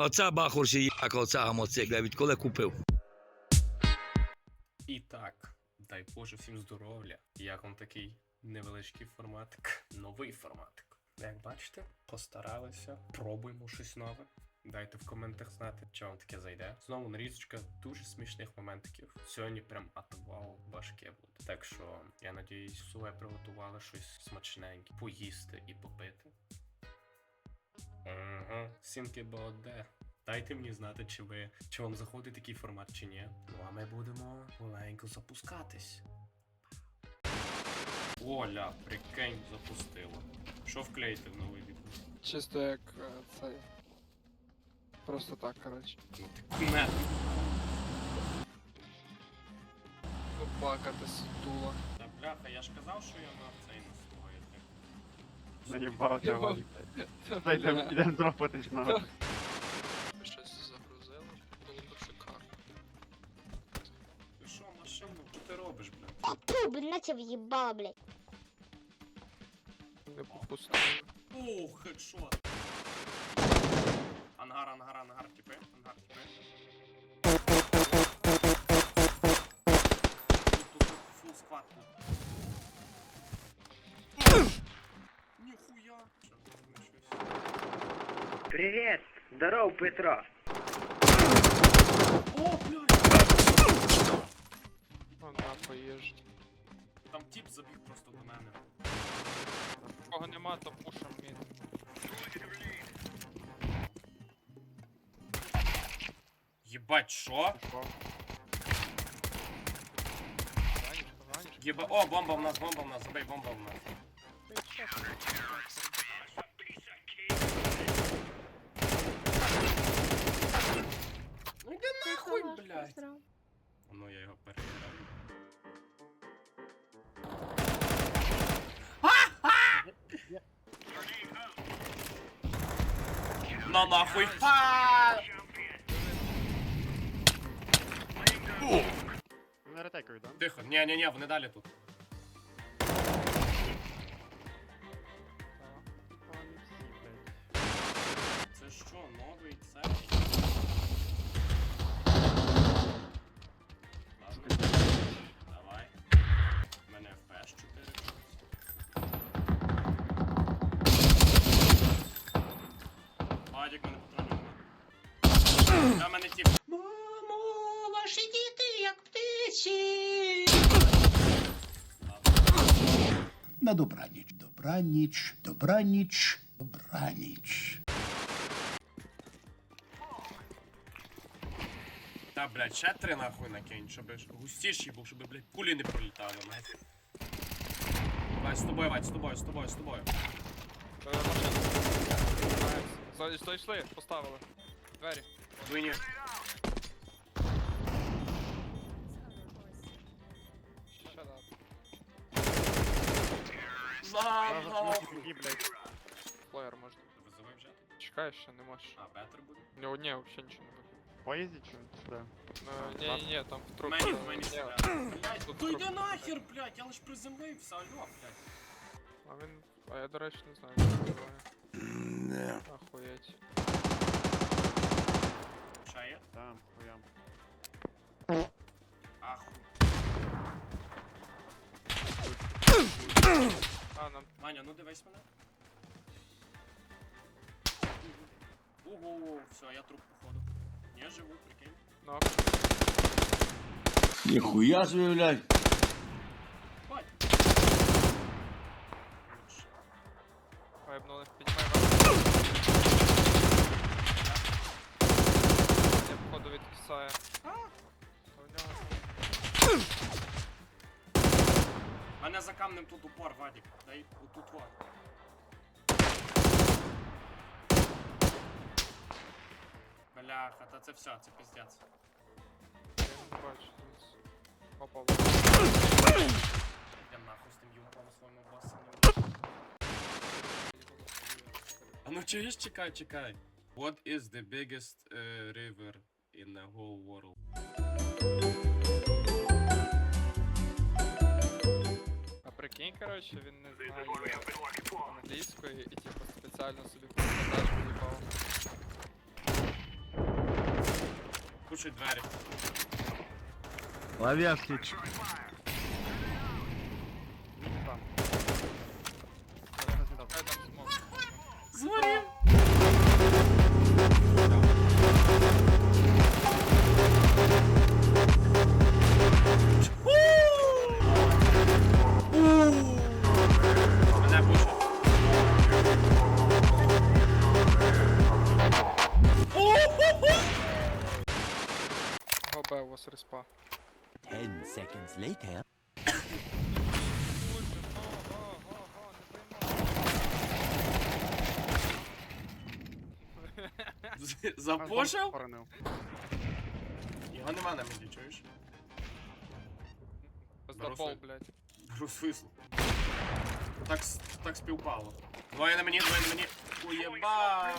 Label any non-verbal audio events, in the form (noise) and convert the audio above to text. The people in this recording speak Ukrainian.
Оця бахурсі як оця мотоцикля, відколи купив. І так, дай Боже всім здоров'я. Як вам такий невеличкий форматик? Новий форматик. Як бачите, постаралися, пробуємо щось нове. Дайте в коментах знати, чи вам таке зайде. Знову нарізочка дуже смішних моментиків. Сьогодні прям атував важке буде. Так що я надіюсь, суе приготували щось смачненьке, поїсти і попити. Сімки боде. Дайте мені знати, чи ви чи вам заходить такий формат, чи ні. Ну а ми будемо маленько запускатись. Оля, прикинь, запустила. Що вклеїти в новий відео? Чисто як е, цей. Просто так, коротше. Ну ти кумет. Плакати з дула. Та бляха, я ж казав, що я настроїти. Заїбав цього. Зайдемо, ідемо дропатись на. Щось загрузили? Було б шикарно. Ти що, машину, що ти робиш, бля? Фу, блин, на тебя въебало, блядь. Не попустили. О, хедшот. Ангар, ангар, ангар, типи, ангар. Тут, тут, тут, фул сквад тут. Привет! Здоров, Петро! О, блядь! Ну, на, поїж. Там тип забіг просто до мене. Кого нема, то пушам мід. Єбать, що? Раниш, раниш. Єба... О, бомба в нас, бомба в нас, забей, бомба в нас. Його переіграв. На нахуй. Ха! Не ретекою, да? Тихо, ні, ні, ні, вони далі тут. Мене тіп. Мамо, ваші діти як птиці. На добраніч, добраніч, добраніч, добраніч. Та, блядь, ще три нахуй накинь, щоб густіший був, щоб, блядь, пулі не пролітали, блядь. Давай, з тобою, Вадь, з тобою, з тобою, з тобою. Е, машина. Зай- Зайшли, поставили. Двері. Ще да. Мама! Зразу такі, блядь. Флеєр можна. Ще не можеш. А, Петр буде? Ні, ні, взагалі нічого не буде. Поїзді чи що? Е, Ні, ні, ні, там в труп. мені, мені ні. Блядь, Тут то йди труп. нахер, блядь, я лиш приземлився, алло, блядь. А він. А я, до речі, не знаю, як вбиває. Охуєть. А, нам Ваня, ну дивись мене. Ого, все, я труп походу. Я живу, прикинь. ног. Ніхуя собі, блядь. Бать. Лучше. Вайбнули. Піднімай вас. Я походу відкисаю. А? У нього. Мене за камнем тут упор, Вадик. Дай отут вот. Бляха, та це все, це піздець. Я нахуй з тим юмором своєму боссом. А ну чуєш, чекай, чекай. What is the biggest uh, river in the whole world? прикинь, короче, він не знає англійської і типу спеціально собі продаж виїбав. Кучу двері. Ловешки. Гобе у вас респа. Ten seconds later. (laughs) Поранив. Його нема на мені, чуєш? Бросай. блядь. Беру свисло. Так, с- так співпало. Двоє на мені, двоє на мені. Уєба!